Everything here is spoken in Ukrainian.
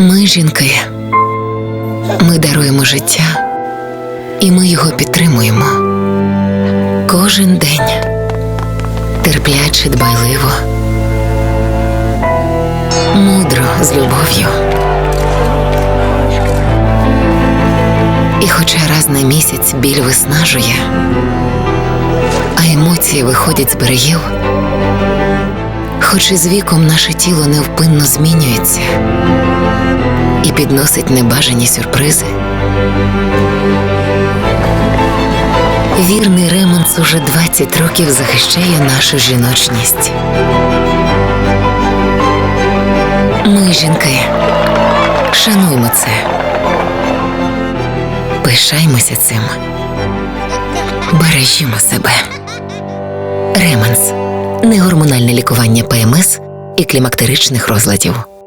Ми, жінки, ми даруємо життя, і ми його підтримуємо. Кожен день терпляче, дбайливо, мудро з любов'ю. І хоча раз на місяць біль виснажує, а емоції виходять з берегів, хоч і з віком наше тіло невпинно змінюється підносить небажані сюрпризи. Вірний Ремонс уже 20 років захищає нашу жіночність. Ми, жінки, шануймо це. Пишаймося цим. Бережімо себе. Реманс негормональне лікування ПМС і клімактеричних розладів.